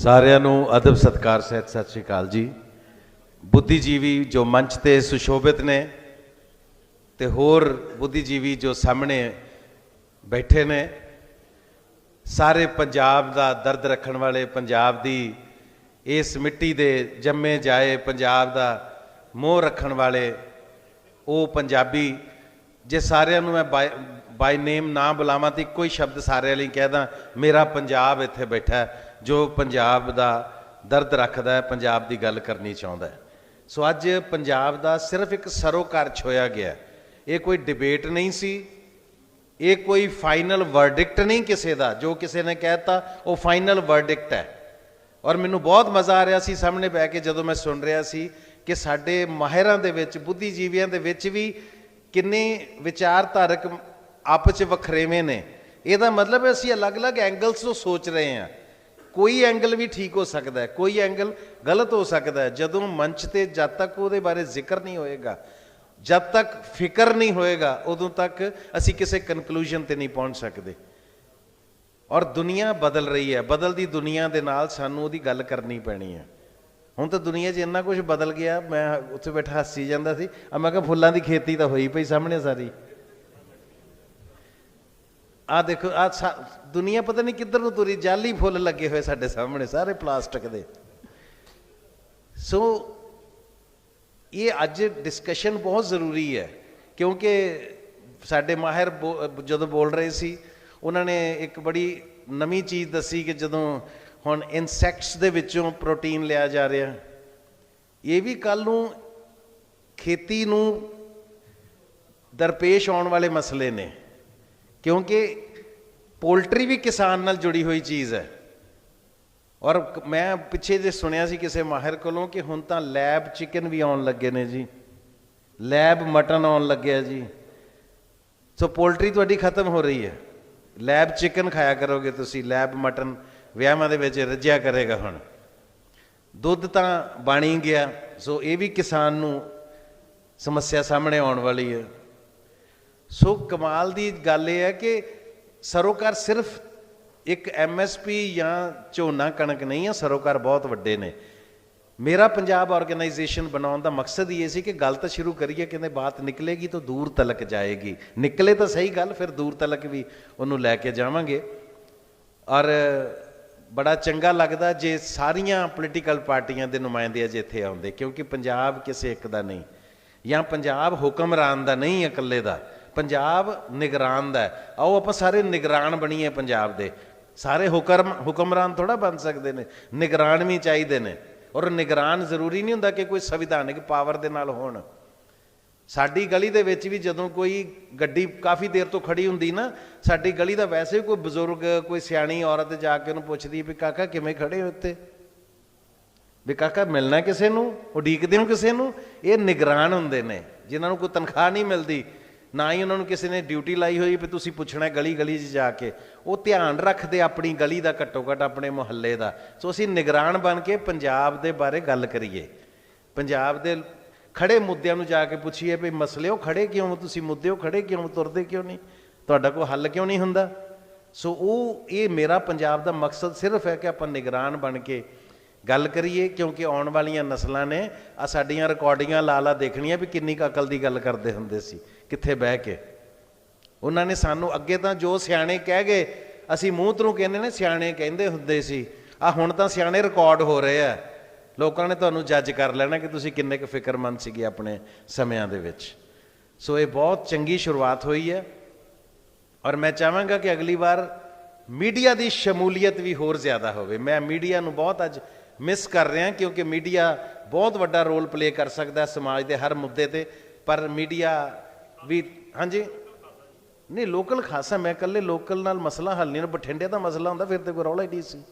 ਸਾਰਿਆਂ ਨੂੰ ਅਦਬ ਸਤਕਾਰ ਸਹਿਤ ਸਤਿ ਸ਼੍ਰੀ ਅਕਾਲ ਜੀ। ਬੁੱਧੀਜੀਵੀ ਜੋ ਮੰਚ ਤੇ ਸੁਸ਼ੋਭਿਤ ਨੇ ਤੇ ਹੋਰ ਬੁੱਧੀਜੀਵੀ ਜੋ ਸਾਹਮਣੇ ਬੈਠੇ ਨੇ ਸਾਰੇ ਪੰਜਾਬ ਦਾ ਦਰਦ ਰੱਖਣ ਵਾਲੇ ਪੰਜਾਬ ਦੀ ਇਸ ਮਿੱਟੀ ਦੇ ਜੰਮੇ ਜਾਏ ਪੰਜਾਬ ਦਾ ਮੋਹ ਰੱਖਣ ਵਾਲੇ ਉਹ ਪੰਜਾਬੀ ਜੇ ਸਾਰਿਆਂ ਨੂੰ ਮੈਂ ਬਾਈ ਨੇਮ ਨਾ ਬੁਲਾਵਾਂ ਤੇ ਇੱਕੋ ਹੀ ਸ਼ਬਦ ਸਾਰਿਆਂ ਲਈ ਕਹਿਦਾ ਮੇਰਾ ਪੰਜਾਬ ਇੱਥੇ ਬੈਠਾ ਹੈ, ਜੋ ਪੰਜਾਬ ਦਾ ਦਰਦ ਰੱਖਦਾ ਹੈ, ਪੰਜਾਬ ਦੀ ਗੱਲ ਕਰਨੀ ਚਾਹੁੰਦਾ ਹੈ। ਸੋ ਅੱਜ ਪੰਜਾਬ ਦਾ ਸਿਰਫ ਇੱਕ ਸਰੋਕਾਰ ਛੋਇਆ ਗਿਆ। ਇਹ ਕੋਈ ਡਿਬੇਟ ਨਹੀਂ ਸੀ। ਇਹ ਕੋਈ ਫਾਈਨਲ ਵਰਡਿਕਟ ਨਹੀਂ ਕਿਸੇ ਦਾ। ਜੋ ਕਿਸੇ ਨੇ ਕਹਿਤਾ, ਉਹ ਫਾਈਨਲ ਵਰਡਿਕਟ ਹੈ। ਔਰ ਮੈਨੂੰ ਬਹੁਤ ਮਜ਼ਾ ਆ ਰਿਹਾ ਸੀ ਸਾਹਮਣੇ ਬਹਿ ਕੇ ਜਦੋਂ ਮੈਂ ਸੁਣ ਰਿਹਾ ਸੀ ਕਿ ਸਾਡੇ ਮਾਹਿਰਾਂ ਦੇ ਵਿੱਚ, ਬੁੱਧੀਜੀਵੀਆਂ ਦੇ ਵਿੱਚ ਵੀ ਕਿੰਨੇ ਵਿਚਾਰਧਾਰਕ ਆਪਸ ਚ ਵਖਰੇਵੇਂ ਨੇ। ਇਹਦਾ ਮਤਲਬ ਹੈ ਅਸੀਂ ਅਲੱਗ-ਅਲੱਗ ਐਂਗਲਸ ਤੋਂ ਸੋਚ ਰਹੇ ਹਾਂ। ਕੋਈ ਐਂਗਲ ਵੀ ਠੀਕ ਹੋ ਸਕਦਾ ਹੈ, ਕੋਈ ਐਂਗਲ ਗਲਤ ਹੋ ਸਕਦਾ ਹੈ। ਜਦੋਂ ਮੰਚ ਤੇ ਜਦ ਤੱਕ ਉਹਦੇ ਬਾਰੇ ਜ਼ਿਕਰ ਨਹੀਂ ਹੋਏਗਾ, ਜਦ ਤੱਕ ਫਿਕਰ ਨਹੀਂ ਹੋਏਗਾ, ਉਦੋਂ ਤੱਕ ਅਸੀਂ ਕਿਸੇ ਕਨਕਲੂਜਨ ਤੇ ਨਹੀਂ ਪਹੁੰਚ ਸਕਦੇ। ਔਰ ਦੁਨੀਆ ਬਦਲ ਰਹੀ ਹੈ, ਬਦਲਦੀ ਦੁਨੀਆ ਦੇ ਨਾਲ ਸਾਨੂੰ ਉਹਦੀ ਗੱਲ ਕਰਨੀ ਪੈਣੀ ਹੈ। ਹੁਣ ਤਾਂ ਦੁਨੀਆ 'ਚ ਇੰਨਾ ਕੁਝ ਬਦਲ ਗਿਆ, ਮੈਂ ਉੱਥੇ ਬੈਠਾ ਹੱਸੀ ਜਾਂਦਾ ਸੀ ਆ ਮੈਂ ਕਿਹਾ ਫੁੱਲਾਂ ਦੀ ਖੇਤੀ ਤਾਂ ਹੋਈ ਪਈ ਸਾਹਮਣੇ ਸਾਰੀ। ਆ ਦੇਖੋ, ਆ ਦੁਨੀਆ ਪਤਾ ਨਹੀਂ ਕਿੱਧਰ ਨੂੰ ਤੁਰੀ, ਜਾਲੀ ਫੁੱਲ ਲੱਗੇ ਹੋਏ ਸਾਡੇ ਸਾਹਮਣੇ, ਸਾਰੇ ਪਲਾਸਟਿਕ ਦੇ। ਸੋ ਇਹ ਅੱਜ ਡਿਸਕਸ਼ਨ ਬਹੁਤ ਜ਼ਰੂਰੀ ਹੈ, ਕਿਉਂਕਿ ਸਾਡੇ ਮਾਹਿਰ ਬੋ- ਜਦੋਂ ਬੋਲ ਰਹੇ ਸੀ, ਉਹਨਾਂ ਨੇ ਇੱਕ ਬੜੀ ਨਵੀਂ ਚੀਜ਼ ਦੱਸੀ ਕਿ ਜਦੋਂ ਹੁਣ ਇਨਸੈਕਟਸ ਦੇ ਵਿੱਚੋਂ ਪ੍ਰੋਟੀਨ ਲਿਆ ਜਾ ਰਿਹਾ, ਇਹ ਵੀ ਕੱਲ ਨੂੰ ਖੇਤੀ ਨੂੰ ਦਰਪੇਸ਼ ਆਉਣ ਵਾਲੇ ਮਸਲੇ ਨੇ। ਕਿਉਂਕਿ ਪੋਲਟਰੀ ਵੀ ਕਿਸਾਨ ਨਾਲ ਜੁੜੀ ਹੋਈ ਚੀਜ਼ ਹੈ। ਔਰ ਮੈਂ ਪਿੱਛੇ ਜੇ ਸੁਣਿਆ ਸੀ ਕਿਸੇ ਮਾਹਿਰ ਕੋਲੋਂ ਕਿ ਹੁਣ ਤਾਂ ਲੈਬ ਚਿਕਨ ਵੀ ਆਉਣ ਲੱਗੇ ਨੇ ਜੀ। ਲੈਬ ਮਟਨ ਆਉਣ ਲੱਗਿਆ ਜੀ। ਸੋ ਪੋਲਟਰੀ ਤੁਹਾਡੀ ਖਤਮ ਹੋ ਰਹੀ ਹੈ। ਲੈਬ ਚਿਕਨ ਖਾਇਆ ਕਰੋਗੇ ਤੁਸੀਂ, ਲੈਬ ਮਟਨ ਵਿਆਹਾਂ ਦੇ ਵਿੱਚ ਰੱਜਿਆ ਕਰੇਗਾ ਹੁਣ। ਦੁੱਧ ਤਾਂ ਬਾਣੀ ਗਿਆ। ਸੋ ਇਹ ਵੀ ਕਿਸਾਨ ਨੂੰ ਸਮੱਸਿਆ ਸਾਹਮਣੇ ਆਉਣ ਵਾਲੀ ਹੈ। ਸੋ ਕਮਾਲ ਦੀ ਗੱਲ ਇਹ ਹੈ ਕਿ ਸਰੋਕਾਰ ਸਿਰਫ ਇੱਕ ਐਮਐਸਪੀ ਜਾਂ ਝੋਨਾ ਕਣਕ ਨਹੀਂ ਹੈ ਸਰੋਕਾਰ ਬਹੁਤ ਵੱਡੇ ਨੇ। ਮੇਰਾ ਪੰਜਾਬ ਆਰਗੇਨਾਈਜੇਸ਼ਨ ਬਣਾਉਣ ਦਾ ਮਕਸਦ ਹੀ ਇਹ ਸੀ ਕਿ ਗੱਲ ਤਾਂ ਸ਼ੁਰੂ ਕਰੀਏ, ਕਹਿੰਦੇ ਬਾਤ ਨਿਕਲੇਗੀ ਤਾਂ ਦੂਰ ਤਲਕ ਜਾਏਗੀ। ਨਿਕਲੇ ਤਾਂ ਸਹੀ ਗੱਲ, ਫਿਰ ਦੂਰ ਤਲਕ ਵੀ ਉਹਨੂੰ ਲੈ ਕੇ ਜਾਵਾਂਗੇ। ਔਰ ਬੜਾ ਚੰਗਾ ਲੱਗਦਾ ਜੇ ਸਾਰੀਆਂ ਪੋਲੀਟੀਕਲ ਪਾਰਟੀਆਂ ਦੇ ਨੁਮਾਇੰਦੇ ਅੱਜ ਇੱਥੇ ਆਉਂਦੇ, ਕਿਉਂਕਿ ਪੰਜਾਬ ਕਿਸੇ ਇੱਕ ਦਾ ਨਹੀਂ, ਜਾਂ ਪੰਜਾਬ ਹੁਕਮਰਾਨ ਦਾ ਨਹੀਂ, ਇਕੱਲੇ ਦਾ। ਪੰਜਾਬ ਨਿਗਰਾਨ ਦਾ ਹੈ। ਆਓ ਆਪਾਂ ਸਾਰੇ ਨਿਗਰਾਨ ਬਣੀਏ ਪੰਜਾਬ ਦੇ। ਸਾਰੇ ਹੁਕਮ ਹੁਕਮਰਾਨ ਥੋੜਾ ਬਣ ਸਕਦੇ ਨੇ। ਨਿਗਰਾਨ ਵੀ ਚਾਹੀਦੇ ਨੇ। ਔਰ ਨਿਗਰਾਨ ਜ਼ਰੂਰੀ ਨਹੀਂ ਹੁੰਦਾ ਕਿ ਕੋਈ ਸੰਵਿਧਾਨਿਕ ਪਾਵਰ ਦੇ ਨਾਲ ਹੋਣ। ਸਾਡੀ ਗਲੀ ਦੇ ਵਿੱਚ ਵੀ ਜਦੋਂ ਕੋਈ ਗੱਡੀ ਕਾਫੀ ਦੇਰ ਤੋਂ ਖੜੀ ਹੁੰਦੀ ਨਾ, ਸਾਡੀ ਗਲੀ ਦਾ ਵੈਸੇ ਕੋਈ ਬਜ਼ੁਰਗ, ਕੋਈ ਸਿਆਣੀ ਔਰਤ ਜਾ ਕੇ ਉਹਨੂੰ ਪੁੱਛਦੀ ਵੀ ਕਾਕਾ ਕਿਵੇਂ ਖੜੇ ਹੋ ਇੱਥੇ? ਵੀ ਕਾਕਾ ਮਿਲਣਾ ਕਿਸੇ ਨੂੰ? ਉਡੀਕਦੇ ਹੋ ਕਿਸੇ ਨੂੰ? ਇਹ ਨਿਗਰਾਨ ਹੁੰਦੇ ਨੇ। ਜਿਨ੍ਹਾਂ ਨੂੰ ਕੋਈ ਤਨਖਾਹ ਨਹੀਂ ਮਿਲਦੀ ਨਾ ਹੀ ਉਹਨਾਂ ਨੂੰ ਕਿਸੇ ਨੇ ਡਿਊਟੀ ਲਾਈ ਹੋਈ ਵੀ ਤੁਸੀਂ ਪੁੱਛਣਾ ਗਲੀ ਗਲੀ 'ਚ ਜਾ ਕੇ। ਉਹ ਧਿਆਨ ਰੱਖਦੇ ਆਪਣੀ ਗਲੀ ਦਾ ਘੱਟੋ ਘੱਟ ਆਪਣੇ ਮੁਹੱਲੇ ਦਾ। ਸੋ ਅਸੀਂ ਨਿਗਰਾਨ ਬਣ ਕੇ ਪੰਜਾਬ ਦੇ ਬਾਰੇ ਗੱਲ ਕਰੀਏ। ਪੰਜਾਬ ਦੇ ਖੜੇ ਮੁੱਦਿਆਂ ਨੂੰ ਜਾ ਕੇ ਪੁੱਛੀਏ ਵੀ ਮਸਲੇ ਉਹ ਖੜੇ ਕਿਉਂ? ਤੁਸੀਂ ਮੁੱਦੇ ਉਹ ਖੜੇ ਕਿਉਂ? ਤੁਰਦੇ ਕਿਉਂ ਨਹੀਂ? ਤੁਹਾਡਾ ਕੋਈ ਹੱਲ ਕਿਉਂ ਨਹੀਂ ਹੁੰਦਾ? ਸੋ ਉਹ, ਇਹ ਮੇਰਾ ਪੰਜਾਬ ਦਾ ਮਕਸਦ ਸਿਰਫ ਹੈ ਕਿ ਆਪਾਂ ਨਿਗਰਾਨ ਬਣ ਕੇ ਗੱਲ ਕਰੀਏ, ਕਿਉਂਕਿ ਆਉਣ ਵਾਲੀਆਂ ਨਸਲਾਂ ਨੇ ਆ ਸਾਡੀਆਂ ਰਿਕਾਰਡਿੰਗਾਂ ਲਾ ਲਾ ਦੇਖਣੀਆਂ ਵੀ ਕਿੰਨੀ ਕੁ ਅਕਲ ਦੀ ਗੱਲ ਕਰਦੇ ਹੁੰਦੇ ਸੀ, ਕਿੱਥੇ ਬਹਿ ਕੇ। ਉਹਨਾਂ ਨੇ ਸਾਨੂੰ ਅੱਗੇ ਤਾਂ ਜੋ ਸਿਆਣੇ ਕਹਿ ਗਏ, ਅਸੀਂ ਮੂੰਹ ਤੋਂ ਕਹਿੰਦੇ ਨੇ, ਸਿਆਣੇ ਕਹਿੰਦੇ ਹੁੰਦੇ ਸੀ ਆ ਹੁਣ ਤਾਂ ਸਿਆਣੇ ਰਿਕਾਰਡ ਹੋ ਰਹੇ ਆ। ਲੋਕਾਂ ਨੇ ਤੁਹਾਨੂੰ ਜੱਜ ਕਰ ਲੈਣਾ ਕਿ ਤੁਸੀਂ ਕਿੰਨੇ ਕੁ ਫਿਕਰਮੰਦ ਸੀਗੇ ਆਪਣੇ ਸਮਿਆਂ ਦੇ ਵਿੱਚ। ਸੋ ਇਹ ਬਹੁਤ ਚੰਗੀ ਸ਼ੁਰੂਆਤ ਹੋਈ ਹੈ। ਔਰ ਮੈਂ ਚਾਹਾਂਗਾ ਕਿ ਅਗਲੀ ਵਾਰ ਮੀਡੀਆ ਦੀ ਸ਼ਮੂਲੀਅਤ ਵੀ ਹੋਰ ਜ਼ਿਆਦਾ ਹੋਵੇ। ਮੈਂ ਮੀਡੀਆ ਨੂੰ ਬਹੁਤ ਅੱਜ ਮਿਸ ਕਰ ਰਿਹਾ ਕਿਉਂਕਿ ਮੀਡੀਆ ਬਹੁਤ ਵੱਡਾ ਰੋਲ ਪਲੇ ਕਰ ਸਕਦਾ ਸਮਾਜ ਦੇ ਹਰ ਮੁੱਦੇ ਤੇ। ਪਰ ਮੀਡੀਆ ਵੀ, ਹਾਂਜੀ? ਨਹੀਂ ਲੋਕਲ ਖਾਸਾ ਮੈਂ ਇਕੱਲੇ ਲੋਕਲ ਨਾਲ ਮਸਲਾ ਹੱਲ ਨਹੀਂ, ਬਠਿੰਡੇ ਦਾ ਮਸਲਾ ਹੁੰਦਾ, ਫਿਰ ਤੇ ਕੋਈ ਰੌਲਾ ਹੀ ਨਹੀਂ ਸੀ।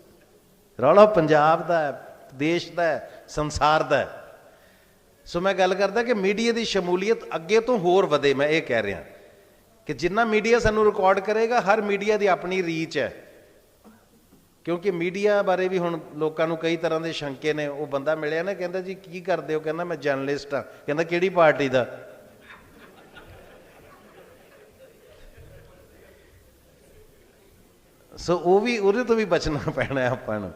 ਰੌਲਾ ਪੰਜਾਬ ਦਾ ਹੈ, ਦੇਸ਼ ਦਾ ਹੈ, ਸੰਸਾਰ ਦਾ ਹੈ। ਸੋ ਮੈਂ ਗੱਲ ਕਰਦਾ ਕਿ ਮੀਡੀਆ ਦੀ ਸ਼ਮੂਲੀਅਤ ਅੱਗੇ ਤੋਂ ਹੋਰ ਵਧੇ, ਮੈਂ ਇਹ ਕਹਿ ਰਿਹਾ ਕਿ ਜਿੰਨਾ ਮੀਡੀਆ ਸਾਨੂੰ ਰਿਕਾਰਡ ਕਰੇਗਾ, ਹਰ ਮੀਡੀਆ ਦੀ ਆਪਣੀ ਰੀਚ ਹੈ। ਕਿਉਂਕਿ ਮੀਡੀਆ ਬਾਰੇ ਵੀ ਹੁਣ ਲੋਕਾਂ ਨੂੰ ਕਈ ਤਰ੍ਹਾਂ ਦੇ ਸ਼ੰਕੇ ਨੇ, ਉਹ ਬੰਦਾ ਮਿਲਿਆ ਨਾ, ਕਹਿੰਦਾ ਜੀ, ਕੀ ਕਰਦੇ ਹੋ? ਕਹਿੰਦਾ, ਮੈਂ ਜਰਨਲਿਸਟ ਆ ਕਹਿੰਦਾ, ਕਿਹੜੀ ਪਾਰਟੀ ਦਾ? ਸੋ ਉਹ ਵੀ, ਉਹਦੇ ਤੋਂ ਵੀ ਬਚਣਾ ਪੈਣਾ ਆਪਾਂ ਨੂੰ।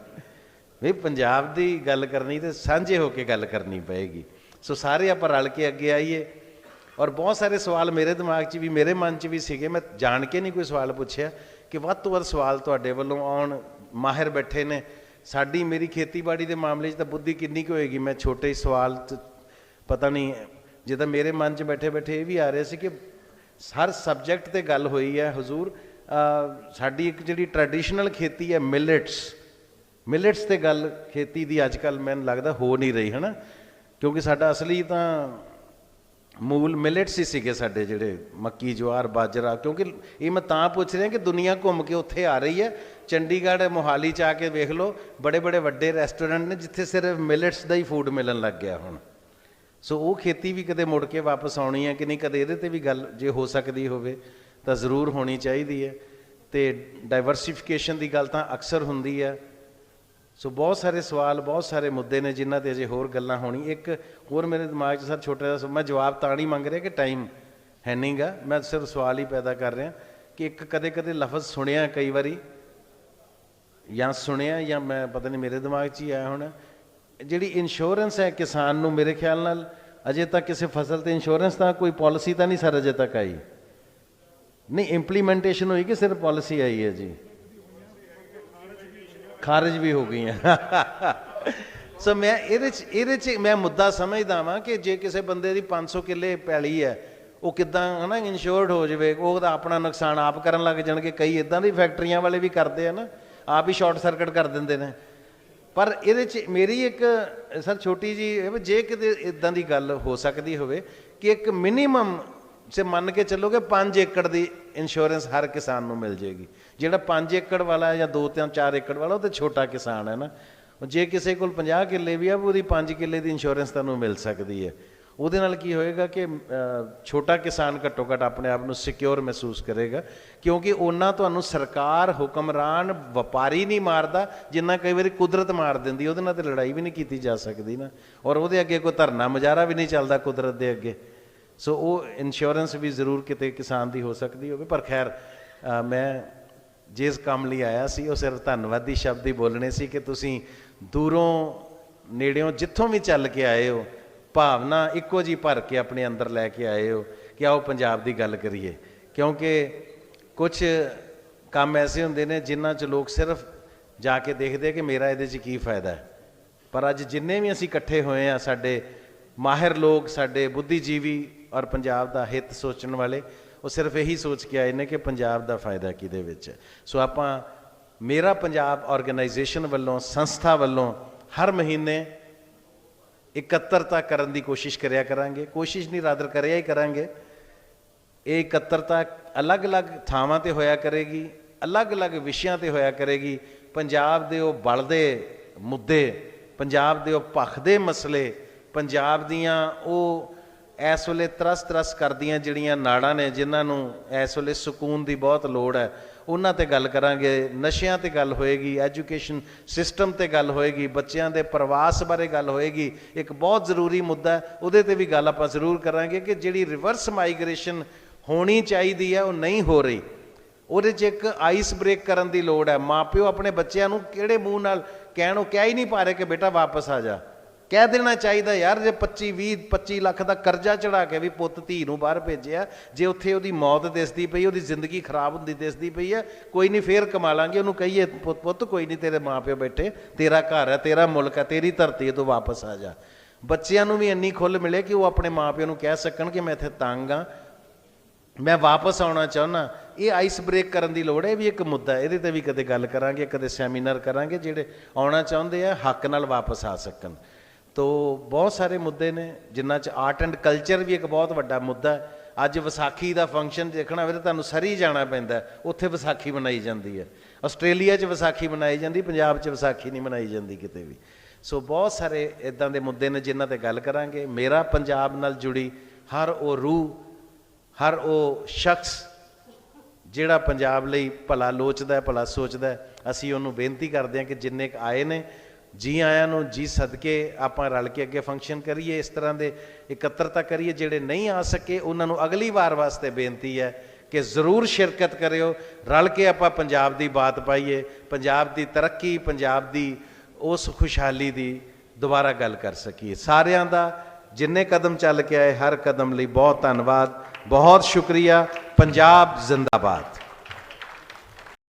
ਵੀ ਪੰਜਾਬ ਦੀ ਗੱਲ ਕਰਨੀ ਤੇ ਸਾਂਝੇ ਹੋ ਕੇ ਗੱਲ ਕਰਨੀ ਪਏਗੀ। ਸੋ ਸਾਰੇ ਆਪਾਂ ਰਲ ਕੇ ਅੱਗੇ ਆਈਏ। ਔਰ ਬਹੁਤ ਸਾਰੇ ਸਵਾਲ ਮੇਰੇ ਦਿਮਾਗ 'ਚ ਵੀ, ਮੇਰੇ ਮਨ 'ਚ ਵੀ ਸੀਗੇ। ਮੈਂ ਜਾਣ ਕੇ ਨਹੀਂ ਕੋਈ ਸਵਾਲ ਪੁੱਛਿਆ ਕਿ ਵੱਧ ਤੋਂ ਵੱਧ ਸਵਾਲ ਤੁਹਾਡੇ ਵੱਲੋਂ ਆਉਣ ਮਾਹਿਰ ਬੈਠੇ ਨੇ। ਸਾਡੀ, ਮੇਰੀ ਖੇਤੀਬਾੜੀ ਦੇ ਮਾਮਲੇ 'ਚ ਤਾਂ ਬੁੱਧੀ ਕਿੰਨੀ ਕੁ ਹੋਏਗੀ? ਮੈਂ ਛੋਟੇ ਸਵਾਲ 'ਚ ਪਤਾ ਨਹੀਂ। ਜਿੱਦਾਂ ਮੇਰੇ ਮਨ 'ਚ ਬੈਠੇ ਬੈਠੇ ਇਹ ਵੀ ਆ ਰਿਹਾ ਸੀ ਕਿ ਹਰ ਸਬਜੈਕਟ ਤੇ ਗੱਲ ਹੋਈ ਹੈ, ਹਜ਼ੂਰ। ਸਾਡੀ ਇੱਕ ਜਿਹੜੀ ਟ੍ਰੈਡੀਸ਼ਨਲ ਖੇਤੀ ਹੈ, ਮਿਲਟਸ। ਮਿਲਟਸ ਤੇ ਗੱਲ ਖੇਤੀ ਦੀ ਅੱਜ ਕੱਲ ਮੈਨੂੰ ਲੱਗਦਾ ਹੋ ਨਹੀਂ ਰਹੀ, ਹਨਾ? ਕਿਉਂਕਿ ਸਾਡਾ ਅਸਲੀ ਤਾਂ ਮੂਲ ਮਿਲਟਸ ਹੀ ਸੀਗੇ ਸਾਡੇ ਜਿਹੜੇ ਮੱਕੀ, ਜਵਾਰ, ਬਾਜਰਾ, ਕਿਉਂਕਿ ਇਹ ਮੈਂ ਤਾਂ ਪੁੱਛ ਰਿਹਾ ਕਿ ਦੁਨੀਆ ਘੁੰਮ ਕੇ ਉੱਥੇ ਆ ਰਹੀ ਹੈ। ਚੰਡੀਗੜ੍ਹ, ਮੋਹਾਲੀ ਚ ਆ ਕੇ ਵੇਖ ਲਓ ਬੜੇ ਬੜੇ ਵੱਡੇ ਰੈਸਟੋਰੈਂਟ ਨੇ ਜਿੱਥੇ ਸਿਰਫ ਮਿਲਟਸ ਦਾ ਹੀ ਫੂਡ ਮਿਲਣ ਲੱਗ ਗਿਆ ਹੁਣ। ਸੋ ਉਹ ਖੇਤੀ ਵੀ ਕਦੇ ਮੁੜ ਕੇ ਵਾਪਸ ਆਉਣੀ ਹੈ ਕਿ ਨਹੀਂ, ਕਦੇ ਇਹਦੇ ਤੇ ਵੀ ਗੱਲ ਜੇ ਹੋ ਸਕਦੀ ਹੋਵੇ, ਤਾਂ ਜ਼ਰੂਰ ਹੋਣੀ ਚਾਹੀਦੀ ਹੈ। ਤੇ ਡਾਈਵਰਸਿਫਿਕੇਸ਼ਨ ਦੀ ਗੱਲ ਤਾਂ ਅਕਸਰ ਹੁੰਦੀ ਹੈ। ਸੋ ਬਹੁਤ ਸਾਰੇ ਸਵਾਲ, ਬਹੁਤ ਸਾਰੇ ਮੁੱਦੇ ਨੇ ਜਿਨ੍ਹਾਂ ਤੇ ਅਜੇ ਹੋਰ ਗੱਲਾਂ ਹੋਣੀ ਇੱਕ ਹੋਰ ਮੇਰੇ ਦਿਮਾਗ 'ਚ ਸਰ ਛੋਟਾ ਜਿਹਾ ਮੈਂ ਜਵਾਬ ਤਾਂ ਨਹੀਂ ਮੰਗ ਰਿਹਾ ਕਿ ਟਾਈਮ ਹੈ ਨਹੀਂਗਾ ਮੈਂ ਸਿਰਫ ਸਵਾਲ ਹੀ ਪੈਦਾ ਕਰ ਰਿਹਾ ਕਿ ਇੱਕ ਕਦੇ ਕਦੇ ਲਫ਼ਜ਼ ਸੁਣਿਆ ਕਈ ਵਾਰੀ, ਜਾਂ ਸੁਣਿਆ, ਜਾਂ ਮੈਂ ਪਤਾ ਨਹੀਂ ਮੇਰੇ ਦਿਮਾਗ 'ਚ ਹੀ ਆਇਆ ਹੋਣਾ। ਜਿਹੜੀ ਇੰਸ਼ੋਰੈਂਸ ਹੈ ਕਿਸਾਨ ਨੂੰ ਮੇਰੇ ਖਿਆਲ ਨਾਲ ਅਜੇ ਤੱਕ ਕਿਸੇ ਫਸਲ ਤੇ ਇੰਸ਼ੋਰੈਂਸ ਤਾਂ ਕੋਈ ਪਾਲਿਸੀ ਤਾਂ ਨਹੀਂ ਸਰ ਅਜੇ ਤੱਕ ਆਈ। ਨਹੀਂ ਇੰਪਲੀਮੈਂਟੇਸ਼ਨ ਹੋਈ ਕਿ ਸਿਰਫ ਪਾਲਿਸੀ ਆਈ ਹੈ ਜੀ? ਖਾਰਜ ਵੀ ਹੋ ਗਈਆਂ। ਸੋ ਮੈਂ ਇਹਦੇ ਚ ਇਹਦੇ ਚ ਮੈਂ ਮੁੱਦਾ ਸਮਝਦਾ ਵਾਂ ਕਿ ਜੇ ਕਿਸੇ ਬੰਦੇ ਦੀ 500 ਕਿੱਲੇ ਪੈਲੀ ਹੈ, ਉਹ ਕਿਦਾਂ ਹਨਾ ਇੰਸ਼ੋਰਡ ਹੋ ਜਾਵੇ, ਉਹ ਉਹਦਾ ਆਪਣਾ ਨੁਕਸਾਨ ਆਪ ਕਰਨ ਲੱਗ ਜਾਣਗੇ। ਕਈ ਇਦਾਂ ਦੀ ਫੈਕਟਰੀਆਂ ਵਾਲੇ ਵੀ ਕਰਦੇ ਆ ਨਾ, ਆਪ ਹੀ ਸ਼ਾਰਟ ਸਰਕਟ ਕਰ ਦਿੰਦੇ ਨੇ। ਪਰ ਇਹਦੇ ਚ ਮੇਰੀ ਇੱਕ, ਸਰ ਛੋਟੀ ਜੀ, ਜੇ ਕਿਤੇ ਇਦਾਂ ਦੀ ਗੱਲ ਹੋ ਸਕਦੀ ਹੋਵੇ ਕਿ ਇੱਕ ਮਿਨੀਮਮ ਸੇ ਮੰਨ ਕੇ ਚੱਲੋਗੇ 5 ਏਕੜ ਦੀ ਇੰਸ਼ੋਰੈਂਸ ਹਰ ਕਿਸਾਨ ਨੂੰ ਮਿਲ ਜੇਗੀ। ਜਿਹੜਾ 5 ਏਕੜ ਵਾਲਾ ਹੈ ਜਾਂ 2 ਜਾਂ 4 ਏਕੜ ਵਾਲਾ, ਉਹ ਤੇ ਛੋਟਾ ਕਿਸਾਨ ਹੈ ਨਾ। ਜੇ ਕਿਸੇ ਕੋਲ 50 ਕਿੱਲੇ ਵੀ ਆ, ਉਹਦੀ 5 ਕਿੱਲੇ ਦੀ ਇੰਸ਼ੋਰੈਂਸ ਤੁਹਾਨੂੰ ਮਿਲ ਸਕਦੀ ਹੈ। ਉਹਦੇ ਨਾਲ ਕੀ ਹੋਏਗਾ ਕਿ ਛੋਟਾ ਕਿਸਾਨ ਘੱਟੋ ਘੱਟ ਆਪਣੇ ਆਪ ਨੂੰ ਸਿਕਿਉਰ ਮਹਿਸੂਸ ਕਰੇਗਾ, ਕਿਉਂਕਿ ਉਹਨਾਂ ਤੁਹਾਨੂੰ ਸਰਕਾਰ ਹੁਕਮਰਾਨ ਵਪਾਰੀ ਨਹੀਂ ਮਾਰਦਾ, ਜਿੰਨਾ ਕਈ ਵਾਰੀ ਕੁਦਰਤ ਮਾਰ ਦਿੰਦੀ ਉਹਦੇ ਨਾਲ ਤੇ ਲੜਾਈ ਵੀ ਨਹੀਂ ਕੀਤੀ ਜਾ ਸਕਦੀ ਨਾ। ਔਰ ਉਹਦੇ ਅੱਗੇ ਕੋਈ ਧਰਨਾ, ਮੁਜ਼ਾਹਰਾ ਵੀ ਨਹੀਂ ਚੱਲਦਾ ਕੁਦਰਤ ਦੇ ਅੱਗੇ। ਸੋ ਉਹ ਇੰਸ਼ੋਰੈਂਸ ਵੀ ਜ਼ਰੂਰ ਕਿਤੇ ਕਿਸਾਨ ਦੀ ਹੋ ਸਕਦੀ ਹੋਵੇ, ਪਰ ਖੈਰ ਮੈਂ ਜਿਸ ਕੰਮ ਲਈ ਆਇਆ ਸੀ, ਉਹ ਸਿਰਫ ਧੰਨਵਾਦੀ ਸ਼ਬਦ ਹੀ ਬੋਲਣੇ ਸੀ ਕਿ ਤੁਸੀਂ ਦੂਰੋਂ, ਨੇੜਿਓਂ ਜਿੱਥੋਂ ਵੀ ਚੱਲ ਕੇ ਆਏ ਹੋ, ਭਾਵਨਾ ਇੱਕੋ ਜੀ ਭਰ ਕੇ ਆਪਣੇ ਅੰਦਰ ਲੈ ਕੇ ਆਏ ਹੋ ਕਿ ਆਓ ਪੰਜਾਬ ਦੀ ਗੱਲ ਕਰੀਏ। ਕਿਉਂਕਿ ਕੁਝ ਕੰਮ ਐਸੇ ਹੁੰਦੇ ਨੇ ਜਿਨ੍ਹਾਂ 'ਚ ਲੋਕ ਸਿਰਫ ਜਾ ਕੇ ਦੇਖਦੇ ਕਿ ਮੇਰਾ ਇਹਦੇ 'ਚ ਕੀ ਫਾਇਦਾ ਹੈ। ਪਰ ਅੱਜ ਜਿੰਨੇ ਵੀ ਅਸੀਂ ਇਕੱਠੇ ਹੋਏ ਆ, ਸਾਡੇ ਮਾਹਿਰ ਲੋਕ, ਸਾਡੇ ਬੁੱਧੀਜੀਵੀ ਔਰ ਪੰਜਾਬ ਦਾ ਹਿੱਤ ਸੋਚਣ ਵਾਲੇ, ਉਹ ਸਿਰਫ ਇਹੀ ਸੋਚ ਕੇ ਆਏ ਨੇ ਕਿ ਪੰਜਾਬ ਦਾ ਫਾਇਦਾ ਕਿਹਦੇ ਵਿੱਚ ਹੈ। ਸੋ ਆਪਾਂ ਮੇਰਾ ਪੰਜਾਬ ਆਰਗੇਨਾਈਜੇਸ਼ਨ ਵੱਲੋਂ, ਸੰਸਥਾ ਵੱਲੋਂ ਹਰ ਮਹੀਨੇ ਇਕੱਤਰਤਾ ਕਰਨ ਦੀ ਕੋਸ਼ਿਸ਼ ਕਰਿਆ ਕਰਾਂਗੇ। ਕੋਸ਼ਿਸ਼ ਨਹੀਂ, ਰਾਦਰ ਕਰਿਆ ਹੀ ਕਰਾਂਗੇ। ਇਹ ਇਕੱਤਰਤਾ ਅਲੱਗ-ਅਲੱਗ ਥਾਵਾਂ ਤੇ ਹੋਇਆ ਕਰੇਗੀ, ਅਲੱਗ-ਅਲੱਗ ਵਿਸ਼ਿਆਂ ਤੇ ਹੋਇਆ ਕਰੇਗੀ। ਪੰਜਾਬ ਦੇ ਉਹ ਬਲਦੇ ਮੁੱਦੇ, ਪੰਜਾਬ ਦੇ ਉਹ ਭਖਦੇ ਮਸਲੇ, ਪੰਜਾਬ ਦੀਆਂ ਉਹ ਇਸ ਵੇਲੇ ਤਰਸ ਤਰਸ ਕਰਦੀਆਂ ਜਿਹੜੀਆਂ ਨਾੜਾਂ ਨੇ, ਜਿਨ੍ਹਾਂ ਨੂੰ ਇਸ ਵੇਲੇ ਸਕੂਨ ਦੀ ਬਹੁਤ ਲੋੜ ਹੈ, ਉਹਨਾਂ ਤੇ ਗੱਲ ਕਰਾਂਗੇ। ਨਸ਼ਿਆਂ ਤੇ ਗੱਲ ਹੋਏਗੀ, ਐਜੂਕੇਸ਼ਨ ਸਿਸਟਮ ਤੇ ਗੱਲ ਹੋਏਗੀ, ਬੱਚਿਆਂ ਦੇ ਪ੍ਰਵਾਸ ਬਾਰੇ ਗੱਲ ਹੋਏਗੀ। ਇੱਕ ਬਹੁਤ ਜ਼ਰੂਰੀ ਮੁੱਦਾ ਉਹਦੇ ਤੇ ਵੀ ਗੱਲ ਆਪਾਂ ਜ਼ਰੂਰ ਕਰਾਂਗੇ ਕਿ ਜਿਹੜੀ ਰਿਵਰਸ ਮਾਈਗ੍ਰੇਸ਼ਨ ਹੋਣੀ ਚਾਹੀਦੀ ਹੈ, ਉਹ ਨਹੀਂ ਹੋ ਰਹੀ। ਉਹਦੇ 'ਚ ਇੱਕ ਆਈਸ ਬ੍ਰੇਕ ਕਰਨ ਦੀ ਲੋੜ ਹੈ। ਮਾਪਿਓ ਆਪਣੇ ਬੱਚਿਆਂ ਨੂੰ ਕਿਹੜੇ ਮੂੰਹ ਨਾਲ ਕਹਿਣ, ਉਹ ਕਹਿ ਹੀ ਨਹੀਂ ਪਾ ਰਹੇ ਕਿ ਬੇਟਾ ਵਾਪਸ ਆ ਜਾ। ਕਹਿ ਦੇਣਾ ਚਾਹੀਦਾ ਯਾਰ, ਜੇ 25 20 25 ਲੱਖ ਦਾ ਕਰਜ਼ਾ ਚੜਾ ਕੇ ਵੀ ਪੁੱਤ ਧੀ ਨੂੰ ਬਾਹਰ ਭੇਜਿਆ, ਜੇ ਉੱਥੇ ਉਹਦੀ ਮੌਤ ਦਿਸਦੀ ਪਈ, ਉਹਦੀ ਜ਼ਿੰਦਗੀ ਖਰਾਬ ਹੁੰਦੀ ਦਿਸਦੀ ਪਈ ਹੈ ਕੋਈ ਨਹੀਂ ਫੇਰ ਕਮਾ ਲਾਂਗੇ, ਉਹਨੂੰ ਕਹੀਏ, ਪੁੱਤ ਪੁੱਤ, ਕੋਈ ਨਹੀਂ ਤੇਰੇ ਮਾਪਿਓ ਬੈਠੇ, ਤੇਰਾ ਘਰ ਹੈ, ਤੇਰਾ ਮੁਲਕ ਹੈ, ਤੇਰੀ ਧਰਤੀ ਹੈ ਵਾਪਸ ਆ ਜਾ। ਬੱਚਿਆਂ ਨੂੰ ਵੀ ਇੰਨੀ ਖੁੱਲ ਮਿਲੇ ਕਿ ਉਹ ਆਪਣੇ ਮਾਪਿਓ ਨੂੰ ਕਹਿ ਸਕਣ ਕਿ ਮੈਂ ਇੱਥੇ ਤੰਗ ਆ, ਮੈਂ ਵਾਪਸ ਆਉਣਾ ਚਾਹੁੰਦਾ। ਇਹ ਆਈਸ ਬ੍ਰੇਕ ਕਰਨ ਦੀ ਲੋੜ ਹੈ, ਇਹ ਵੀ ਇੱਕ ਮੁੱਦਾ, ਇਹਦੇ ਤੇ ਵੀ ਕਦੇ ਗੱਲ ਕਰਾਂਗੇ, ਕਦੇ ਸੈਮੀਨਾਰ ਕਰਾਂਗੇ, ਜਿਹੜੇ ਆਉਣਾ ਚਾਹੁੰਦੇ ਆ, ਹੱਕ ਨਾਲ ਵਾਪਸ ਆ ਸਕਣ। ਤੋ ਬਹੁਤ ਸਾਰੇ ਮੁੱਦੇ ਨੇ, ਜਿਨ੍ਹਾਂ 'ਚ ਆਰਟ ਐਂਡ ਕਲਚਰ ਵੀ ਇੱਕ ਬਹੁਤ ਵੱਡਾ ਮੁੱਦਾ ਹੈ। ਅੱਜ ਵਿਸਾਖੀ ਦਾ ਫੰਕਸ਼ਨ ਦੇਖਣਾ ਹੋਵੇ ਤਾਂ ਤੁਹਾਨੂੰ ਸਰੀ ਜਾਣਾ ਪੈਂਦਾ ਉੱਥੇ ਵਿਸਾਖੀ ਮਨਾਈ ਜਾਂਦੀ ਹੈ। ਆਸਟ੍ਰੇਲੀਆ 'ਚ ਵਿਸਾਖੀ ਮਨਾਈ ਜਾਂਦੀ, ਪੰਜਾਬ 'ਚ ਵਿਸਾਖੀ ਨਹੀਂ ਮਨਾਈ ਜਾਂਦੀ ਕਿਤੇ ਵੀ। ਸੋ ਬਹੁਤ ਸਾਰੇ ਇਦਾਂ ਦੇ ਮੁੱਦੇ ਨੇ ਜਿਨ੍ਹਾਂ ਤੇ ਗੱਲ ਕਰਾਂਗੇ। ਮੇਰਾ ਪੰਜਾਬ ਨਾਲ ਜੁੜੀ ਹਰ ਉਹ ਰੂਹ, ਹਰ ਉਹ ਸ਼ਖਸ, ਜਿਹੜਾ ਪੰਜਾਬ ਲਈ ਭਲਾ ਲੋਚਦਾ ਹੈ, ਭਲਾ ਸੋਚਦਾ ਹੈ, ਅਸੀਂ ਉਹਨੂੰ ਬੇਨਤੀ ਕਰਦੇ ਹਾਂ ਕਿ ਜਿੰਨੇ ਕੁ ਆਏ ਨੇ ਜੀ ਆਇਆਂ ਨੂੰ, ਜੀ ਸਦਕੇ ਆਪਾਂ ਰਲ ਕੇ ਅੱਗੇ ਫੰਕਸ਼ਨ ਕਰੀਏ, ਇਸ ਤਰ੍ਹਾਂ ਦੇ ਇਕੱਤਰਤਾ ਕਰੀਏ, ਜਿਹੜੇ ਨਹੀਂ ਆ ਸਕੇ, ਉਹਨਾਂ ਨੂੰ ਅਗਲੀ ਵਾਰ ਵਾਸਤੇ ਬੇਨਤੀ ਹੈ ਕਿ ਜ਼ਰੂਰ ਸ਼ਿਰਕਤ ਕਰਿਓ, ਰਲ ਕੇ ਆਪਾਂ ਪੰਜਾਬ ਦੀ ਬਾਤ ਪਾਈਏ, ਪੰਜਾਬ ਦੀ ਤਰੱਕੀ, ਪੰਜਾਬ ਦੀ ਉਸ ਖੁਸ਼ਹਾਲੀ ਦੀ ਦੁਬਾਰਾ ਗੱਲ ਕਰ ਸਕੀਏ। ਸਾਰਿਆਂ ਦਾ ਜਿੰਨੇ ਕਦਮ ਚੱਲ ਕੇ ਆਏ, ਹਰ ਕਦਮ ਲਈ ਬਹੁਤ ਧੰਨਵਾਦ, ਬਹੁਤ ਸ਼ੁਕਰੀਆ, ਪੰਜਾਬ ਜ਼ਿੰਦਾਬਾਦ।